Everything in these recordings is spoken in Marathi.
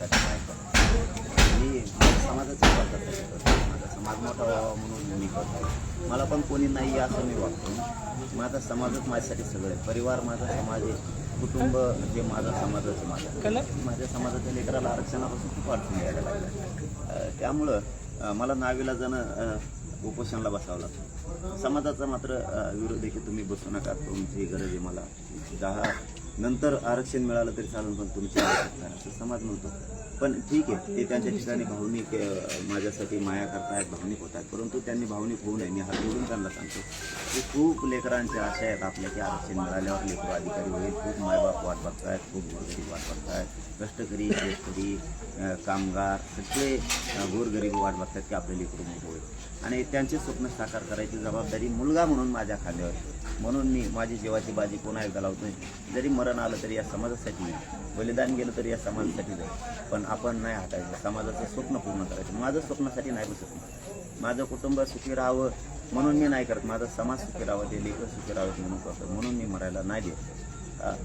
समाजासाठी काय करतो मी माझ्या समाजाचं माझा समाज मोठा व्हावा म्हणून मी करतो मला पण कोणी नाही असं मी वागतो माझा समाजच माझ्यासाठी सगळं आहे परिवार माझा समाज आहे कुटुंब जे माझा समाजाचं माझा माझ्या समाजाच्या लेकराला आरक्षणापासून खूप अडचण यायला लागल्या त्यामुळं मला नावीला जाणं उपोषणाला बसावं लागतं समाजाचा मात्र विरोध आहे की तुम्ही बसू नका. तुमची गरज आहे मला. दहा नंतर आरक्षण मिळालं तरी चालून पण तुमची असं समाज म्हणतो. पण ठीक आहे ते त्यांच्या ठिकाणी भावनिक माझ्यासाठी माया करतायत भावनिक होत आहेत परंतु त्यांनी भावनिक होऊ नये मी हात जोडून त्यांना सांगतो. की खूप लेकरांच्या आशा आहेत आपल्या की आरक्षण मिळाल्यावर लेकरं अधिकारी होईल. खूप मायबाप वाट बघतायत खूप गोरगरीब वाट बघतायत. कष्टकरी शेतकरी कामगार सगळे गोरगरीब वाट बघतायत की आपले लेकरू मोठं होईल. आणि त्यांचे स्वप्न साकार करायची जबाबदारी मुलगा म्हणून माझ्या खांद्यावर. म्हणून मी माझी जीवाची बाजी पुन्हा एकदा लावतो जरी मरण आलं तरी या समाजासाठी बलिदान गेलं तरी या समाजासाठी जाईल. पण आपण नाही हटायचं. समाजाचं स्वप्न पूर्ण करायचं. माझं स्वप्नासाठी नाही बसत माझं कुटुंब सुखी राहावं म्हणून मी नाही करत. माझा समाज सुखी राहावं ते लेखक सुखी राहावं म्हणून करतो म्हणून मी मरायला नाही देत.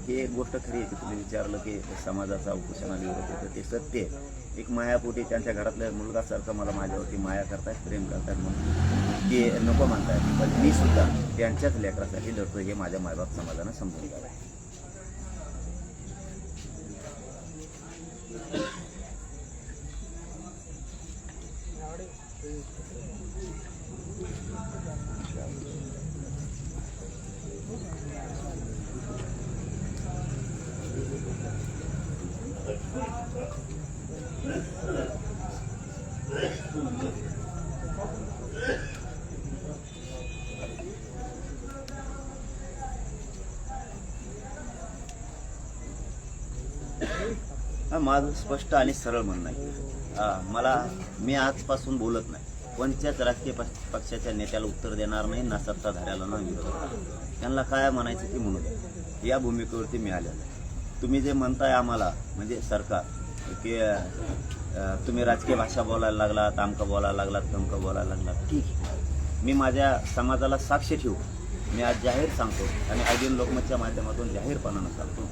ही एक गोष्ट खरी आहे की तुम्ही विचारलं की समाजाचा उपोषणाला होते तर ते सत्य आहे. एक मायापोटी त्यांच्या घरातल्या मुलगासारखं मला माझ्यावरती माया करतायत प्रेम करतायत म्हणून. ते नको मानतायत पण मी सुद्धा त्यांच्याच लेकरासाठी लढतो हे माझ्या मायबाप समाजानं समजून घ्यावं. हा, माझं स्पष्ट आणि सरळ म्हणणं आहे. मला मी आजपासून बोलत नाही. कोणत्याच राजकीय पक्षाच्या नेत्याला उत्तर देणार नाही ना सत्ताधाऱ्याला ना विरोधात त्यांना काय म्हणायचं ते म्हणू द्या. या भूमिकेवरती मी आलेलो आहे. तुम्ही जे म्हणताय आम्हाला म्हणजे सरकार की तुम्ही राजकीय भाषा बोलायला लागलात आमकं बोलायला लागलात तमकं बोलायला लागलात ठीक आहे. मी माझ्या समाजाला साक्ष ठेवू. मी आज जाहीर सांगतो आणि अजून लोकमतच्या माध्यमातून जाहीरपणानं सांगतो.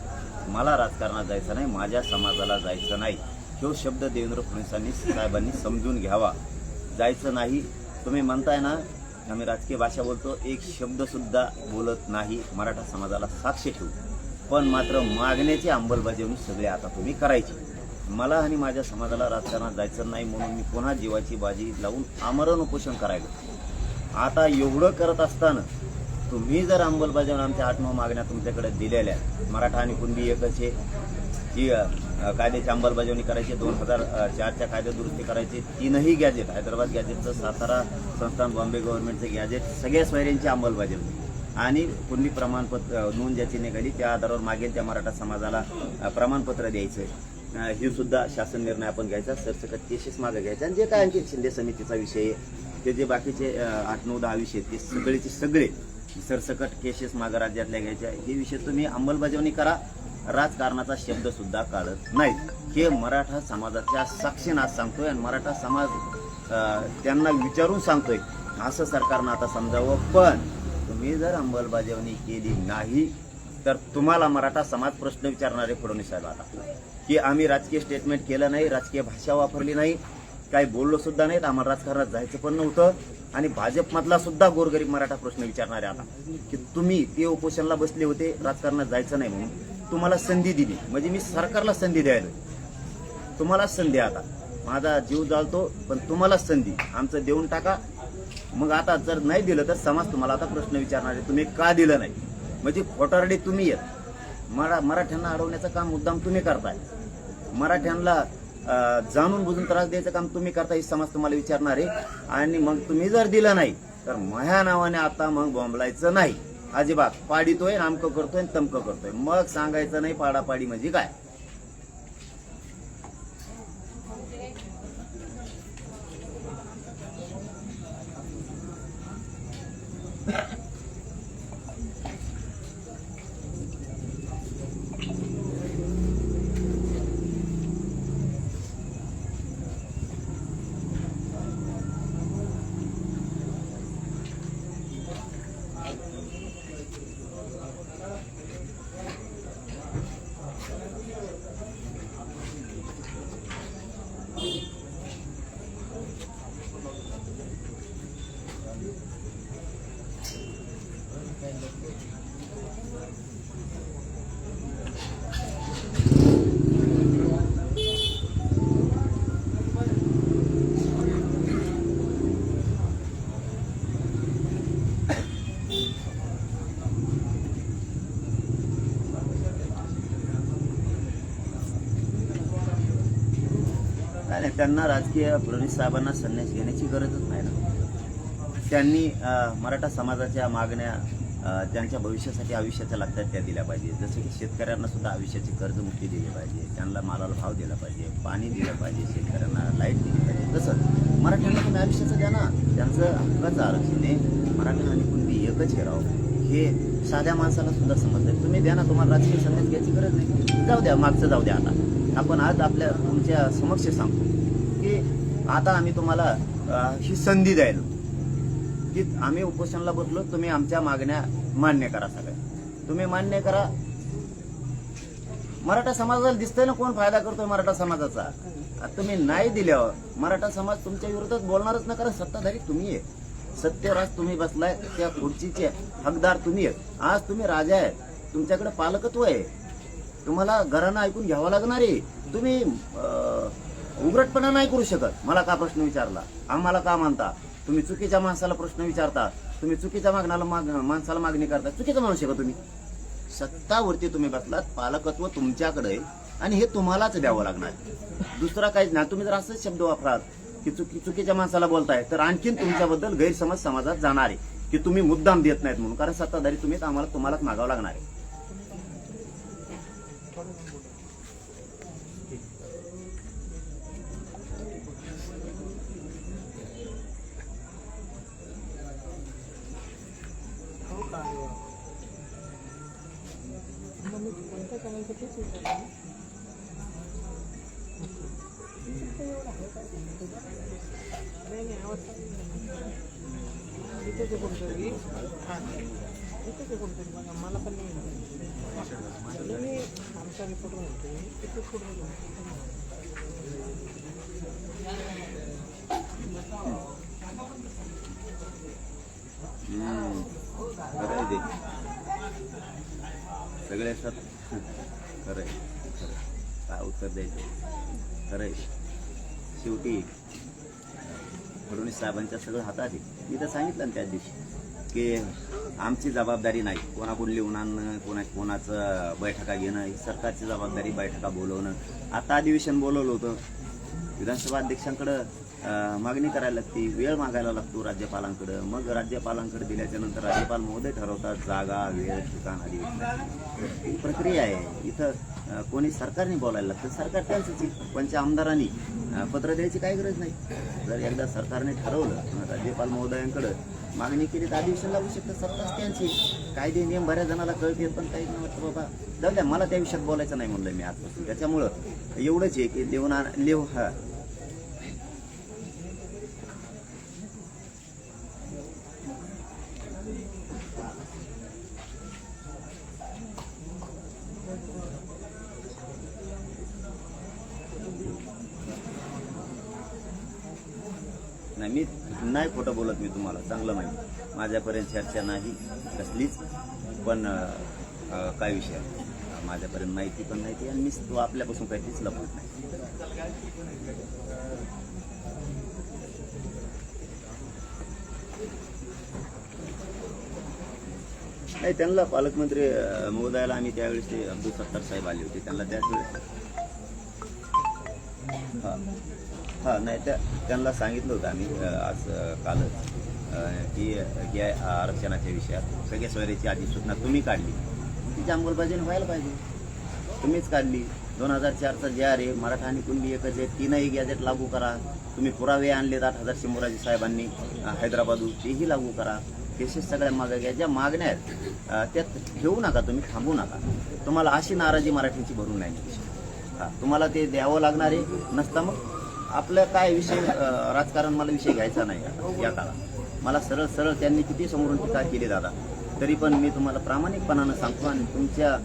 मला राजकारणात जायचं नाही माझ्या समाजाला जायचं नाही. तो शब्द देवेंद्र फडणवीसांनी साहेबांनी समजून घ्यावा. जायचं नाही. तुम्ही म्हणताय ना आम्ही राजकीय भाषा बोलतो एक शब्दसुद्धा बोलत नाही. मराठा समाजाला साक्ष ठेवू. पण मात्र मागण्याची अंमलबजावणी सगळे आता तुम्ही करायची. मला आणि माझ्या समाजाला राजकारणात जायचं नाही म्हणून मी पुन्हा जीवाची बाजी लावून आमरण उपोषण करायला. आता एवढं करत असताना तुम्ही जर अंमलबजावणी आमच्या आठ नऊ मागण्या तुमच्याकडे दिलेल्या मराठा आणि कुणबी एकच आहे की कायद्याची अंमलबजावणी करायची दोन हजार चारच्या कायदा दुरुस्ती करायची तीनही गॅजेट हैदराबाद गॅजेटचं सातारा संस्थान बॉम्बे गव्हर्नमेंटचं गॅजेट सगळ्या स्वैर्यांची अंमलबजावणी. आणि कुणबी प्रमाणपत्र नोंद ज्याची निघाली त्या आधारावर मागेल त्या मराठा समाजाला प्रमाणपत्र द्यायचं. ही हे सुद्धा शासन निर्णय आपण घ्यायचा सरसकट केसेस मागे घ्यायचा आणि जे काय आणखी शिंदे समितीचा विषय आहे ते जे बाकीचे आठ नऊ दहा विषय आहेत, ते सगळेचे सगळे सरसकट केसेस मागे राज्यातल्या घ्यायच्या. हे विषय तुम्ही अंमलबजावणी करा. राजकारणाचा शब्द सुद्धा काढत नाहीत. हे मराठा समाजाच्या साक्षीने आज सांगतोय आणि मराठा समाज त्यांना विचारून सांगतोय. असं सरकारनं आता समजावं. पण तुम्ही जर अंमलबजावणी केली नाही तर तुम्हाला मराठा समाज प्रश्न विचारणारे फडणवीस साहेब आता. की आम्ही राजकीय स्टेटमेंट केलं नाही राजकीय भाषा वापरली नाही काही बोललो सुद्धा नाहीत आम्हाला राजकारणात जायचं पण नव्हतं. आणि भाजपमधला सुद्धा गोरगरीब मराठा प्रश्न विचारणारे आता की तुम्ही ते उपोषणला बसले होते राजकारणात जायचं नाही म्हणून. तुम्हाला संधी दिली. म्हणजे मी सरकारला संधी द्यायला. तुम्हाला संधी आता. माझा जीव जाळतो पण तुम्हाला संधी. आमचं देऊन टाका. मग आता जर नाही दिलं तर समाज तुम्हाला आता प्रश्न विचारणार. आहे तुम्ही का दिलं नाही? म्हणजे खोटारडे तुम्ही येत मरा मराठ्यांना अडवण्याचं काम मुद्दाम तुम्ही करताय. मराठ्यांना जाणून बुजून त्रास द्यायचं काम तुम्ही करता ही समाज तुम्हाला विचारणार आहे. आणि मग तुम्ही जर दिलं नाही तर माझ्या नावाने आता मग बोंबलायचं नाही. अजिबात. पाडितोय नामकं करतोय तमकं करतोय. मग सांगायचं नाही पाडापाडी म्हणजे काय? Yeah. त्यांना राजकीय फडणवीस साहेबांना संन्यास घेण्याची गरजच नाही ना. त्यांनी मराठा समाजाच्या मागण्या त्यांच्या भविष्यासाठी आयुष्याच्या लागतात त्या दिल्या पाहिजे. जसं की शेतकऱ्यांना सुद्धा आयुष्याची कर्जमुक्ती दिली पाहिजे त्यांना मालाला भाव दिला पाहिजे पाणी दिलं पाहिजे शेतकऱ्यांना लाइट दिली पाहिजे. तसं मराठ्यांना तुम्ही आयुष्याचं द्या ना. त्यांचं हक्काचं आरक्षण आहे. मराठा आणि कुणबी एकच हे राव. हे साध्या माणसाला सुद्धा समजतं तुम्ही द्या ना तुम्हाला राजकीय संदेश घ्यायची गरज नाही. जाऊ द्या मागचं जाऊ द्या आता. आपण आज आपल्या तुमच्या समक्ष सांगतो. की आता आम्ही तुम्हाला ही संधी द्यायला. की आम्ही उपोषणाला बसलो तुम्ही आमच्या मागण्या मान्य करा सगळ्या. तुम्ही मान्य करा. मराठा समाजाला दिसतंय ना कोण फायदा करतोय मराठा समाजाचा? तुम्ही नाही दिल्यावर मराठा समाज तुमच्या विरोधात बोलणारच ना कारण सत्ताधारी तुम्ही आहे. सत्यराज तुम्ही बसलाय त्या खुर्चीचे हकदार तुम्ही आहेत. आज तुम्ही राजा आहे. तुमच्याकडे पालकत्व आहे. तुम्हाला घरानं ऐकून घ्यावं लागणार आहे. तुम्ही अं, उघडपणा नाही करू शकत. मला का प्रश्न विचारला? आम्हाला का मानता? तुम्ही चुकीच्या माणसाला प्रश्न विचारता. तुम्ही चुकीच्या मागण्याला माग माणसाला मागणी करता. चुकीचं म्हणू शकत तुम्ही. सत्तावरती तुम्ही बसलात पालकत्व तुमच्याकडे आणि हे तुम्हालाच द्यावं लागणार दुसरा काहीच नाही. तुम्ही जर असंच शब्द वापराल की चुकी चुकीच्या माणसाला बोलताय तर आणखीन तुमच्याबद्दल गैरसमज समाजात जाणार आहे. की तुम्ही मुद्दाम देत नाहीत म्हणून. कारण सत्ताधारी तुम्ही आम्हाला तुम्हालाच मागावं लागणार आहे. इथे ते कोणतरी हा इथे ते कोणतरी बघा मला पण नाही माहिती. नाही, आमचा रिपोर्ट म्हणतो मी इथे कुठं हम्म. खरं ते. सगळे असतात. खरं आहे. खरं काय उत्तर द्यायचं? खरं आहे. शेवटी फडणवीस साहेबांच्या सगळं हातात आहे. मी तर सांगितलं ना त्या दिवशी की आमची जबाबदारी नाही कोणाकडून लिहून आणणं कोणा कोणाचं बैठका घेणं ही सरकारची जबाबदारी बैठका बोलवणं. आता अधिवेशन बोलवलं होतं. विधानसभा अध्यक्षांकडं मागणी करायला लागते वेळ मागायला लागतो राज्यपालांकडं. मग राज्यपालांकडे दिल्याच्या नंतर राज्यपाल महोदय ठरवतात जागा वेळ ठिकाण आदी ही प्रक्रिया आहे. इथं कोणी सरकारने बोलायला लागतं. सरकार त्यांचंच आहे. पंच आमदारांनी पत्र द्यायची काही गरज नाही. जर एकदा सरकारने ठरवलं राज्यपाल महोदयांकडं मागणी केली तर अधिवेशन लागू शकतं सत्ताच त्यांची. कायदे नियम बऱ्याच जणाला कळते पण काही नाही वाटतं बाबा जाऊ द्या मला त्या विषयात बोलायचं नाही म्हणलं मी आजपासून. त्याच्यामुळं एवढंच आहे की देवना लेव हा नाही मी नाही खोटं बोलत मी तुम्हाला. चांगलं माहिती माझ्यापर्यंत चर्चा नाही कसलीच. पण काय विषय? माझ्यापर्यंत माहिती पण नाही ती आणि मी तो आपल्यापासून काहीच लपवत नाही. नाही त्यांना पालकमंत्री महोदयाला आम्ही त्यावेळेस ते अब्दुल सत्तार साहेब आले होते. त्यांना त्याच वेळेस हा. हा नाही त्या त्यांना सांगितलं होतं आम्ही आज कालच. की की आरक्षणाच्या विषयात. सगळ्या सोयरीची अधिसूचना तुम्ही काढली. तिची अंमलबजावणी व्हायला पाहिजे. तुम्हीच काढली. दोन हजार चारचा जे आर आहे मराठा आणि कुणबी एकच आहे तीनही गॅजेट लागू करा. तुम्ही पुरावे आणलेत आठ हजार शिमोराजी साहेबांनी अ, हैदराबादहून तेही लागू करा. केसेस सगळ्या मागं घ्या. ज्या मागण्या आहेत त्या ठेवू नका तुम्ही थांबू नका. तुम्हाला अशी नाराजी मराठीची भरून नाही. तुम्हाला ते द्यावं लागणार आहे नसता मग आपलं काय विषय राजकारण मला विषय घ्यायचा नाही या काळात. मला सरळ सरळ त्यांनी किती समोरून टीका केली दादा तरी पण मी तुम्हाला प्रामाणिकपणानं सांगतो आणि तुमच्या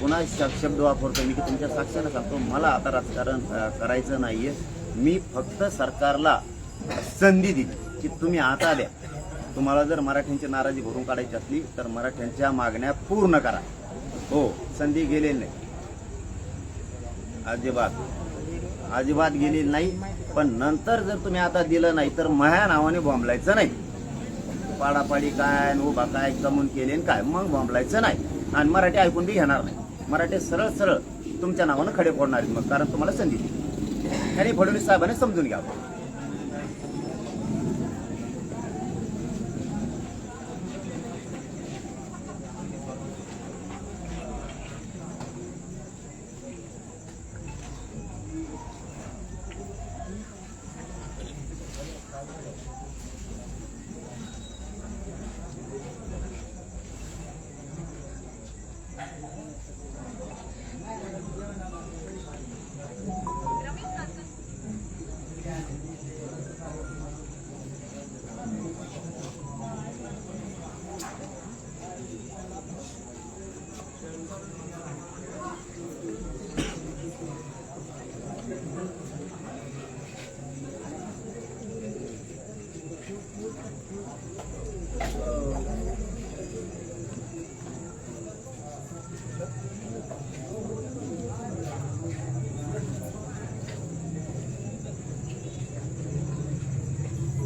पुन्हा शब्द वापरतो मी की तुमच्या साक्षीनं सांगतो मला आता राजकारण करायचं करायचं नाहीये. मी फक्त सरकारला संधी दिली की तुम्ही आता द्या. तुम्हाला जर मराठ्यांची नाराजी भरून काढायची असली तर मराठ्यांच्या मागण्या पूर्ण करा. हो संधी गेलेली नाही. अजिबात. अजिबात गेलेली नाही पण नंतर जर तुम्ही आता दिलं नाही तर मह्या नावाने बॉम्बलायचं नाही. पाडापाडी काय उभा काय कमून केले आणि काय मग बॉम्बलायचं नाही. आणि मराठी ऐकून बी घेणार नाही. मराठी सरळ सरळ तुमच्या नावानं खडे फोडणार आहेत. मग कारण तुम्हाला संधी दिली. आणि फडणवीस साहेबांनी समजून घ्यावं.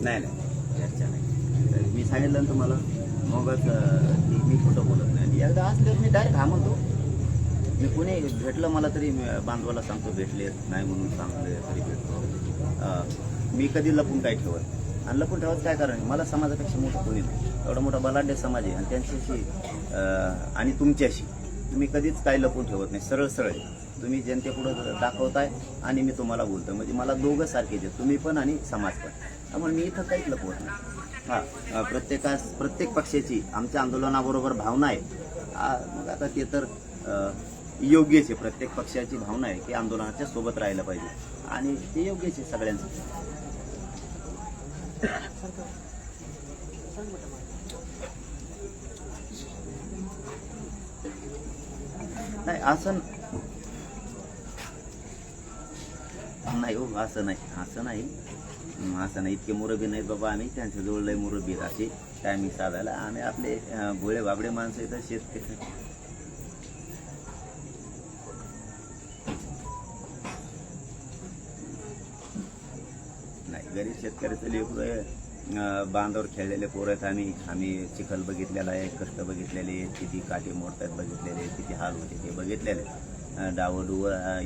नाही नाही. चर्चा नाही. तर मी सांगितलं ना तुम्हाला मगच मी खोटं बोलत नाही. आणि एकदा असल्यावर मी डायरेक्ट हा म्हणतो मी कुणी भेटलं मला तरी बांधवाला सांगतो भेटले नाही म्हणून सांगले तरी भेटतो. मी कधी लपून काय ठेवत आणि लपून ठेवत काय कारण? मला समाजापेक्षा मोठं कोणी नाही. एवढा मोठा बलाढ्य समाज आहे. आणि त्यांच्याशी आणि तुमच्याशी. तुम्ही कधीच काय लपून ठेवत नाही. सरळ सरळ आहे. तुम्ही जनतेपुढं दाखवताय आणि मी तुम्हाला बोलतो म्हणजे मला दोघं सारखेच तुम्ही पण आणि समाज पण. त्यामुळे मी इथं काहीच लपवत नाही. हा प्रत्येकास प्रत्येक पक्षाची आमच्या आंदोलनाबरोबर भावना आहे. मग आता ते तर योग्यच आहे. प्रत्येक पक्षाची भावना आहे की आंदोलनाच्या सोबत राहायला पाहिजे. आणि ते योग्यच आहे सगळ्यांसाठी नाही असं नाही हो असं नाही. असं नाही. असं नाही इतके मुरबी नाहीत बाबा आम्ही त्यांच्या जवळ लय मुरबी आहेत असे टायमिंग साधायला. आम्ही आपले भोळे बाबडे माणसं इथं शेतकरी नाही गरीब शेतकऱ्याचं लेकरू बांधावर खेळलेले पोरं आहेत आम्ही. आम्ही चिखल बघितलेला आहे कष्ट बघितलेले आहेत, किती काटे मोडतात बघितलेले आहेत, किती हाल होते ते बघितलेले आहेत.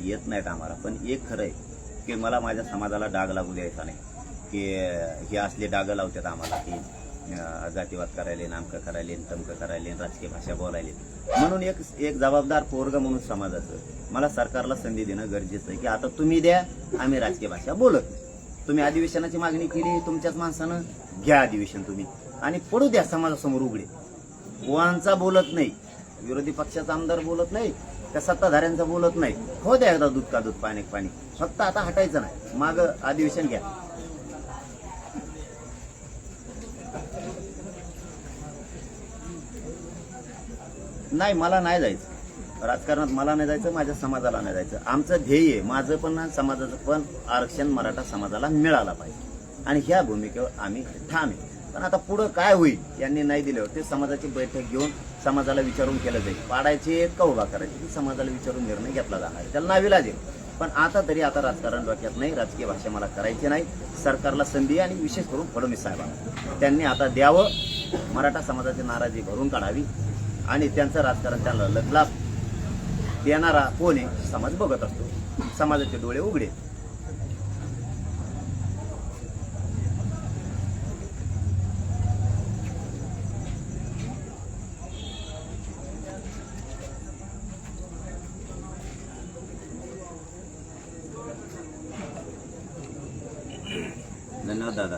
येत नाहीत आम्हाला. पण एक खरं आहे की मला माझ्या समाजाला डाग लागू द्यायचा नाही. की हे असले डागं लावतात आम्हाला की जातीवाद करायले नामकं करायले तमकं करायले राजकीय भाषा बोलायले. म्हणून एक एक जबाबदार पोरग म्हणून समाजाचं मला सरकारला संधी देणं गरजेचं आहे की आता तुम्ही द्या आम्ही राजकीय भाषा बोलत. तुम्ही अधिवेशनाची मागणी केली तुमच्याच माणसानं घ्या अधिवेशन तुम्ही. आणि पडू द्या समाजासमोर उघडे. कोणाचा बोलत नाही विरोधी पक्षाचा आमदार बोलत नाही त्या सत्ताधाऱ्यांचा बोलत नाही. हो द्या एकदा दूध का दूध पाणी पाणी. फक्त आता हटायचं नाही. माग अधिवेशन घ्या. नाही मला नाही जायचं. राजकारणात मला नाही जायचं माझ्या समाजाला नाही जायचं. आमचं ध्येय आहे माझं पण समाजाचं पण आरक्षण मराठा समाजाला मिळाला पाहिजे. आणि ह्या भूमिकेवर आम्ही ठाम आहे. पण आता पुढं काय होईल यांनी नाही दिल्यावर ते समाजाची बैठक घेऊन समाजाला विचारून केलं जाईल. पाडायचे का उभा करायचे? हे समाजाला विचारून निर्णय घेतला जाणार आहे. त्याला नावी लागेल. पण आता तरी आता राजकारण डोक्यात नाही राजकीय भाषा मला करायची नाही. सरकारला संधी आणि विशेष करून फडणवीस साहेबांना. त्यांनी आता द्यावं. मराठा समाजाची नाराजी भरून काढावी. आणि त्यांचं राजकारण त्यांना लग्लाप देणारा कोण आहे समाज बघत असतो. समाजाचे डोळे उघडे. धन्यवाद दादा.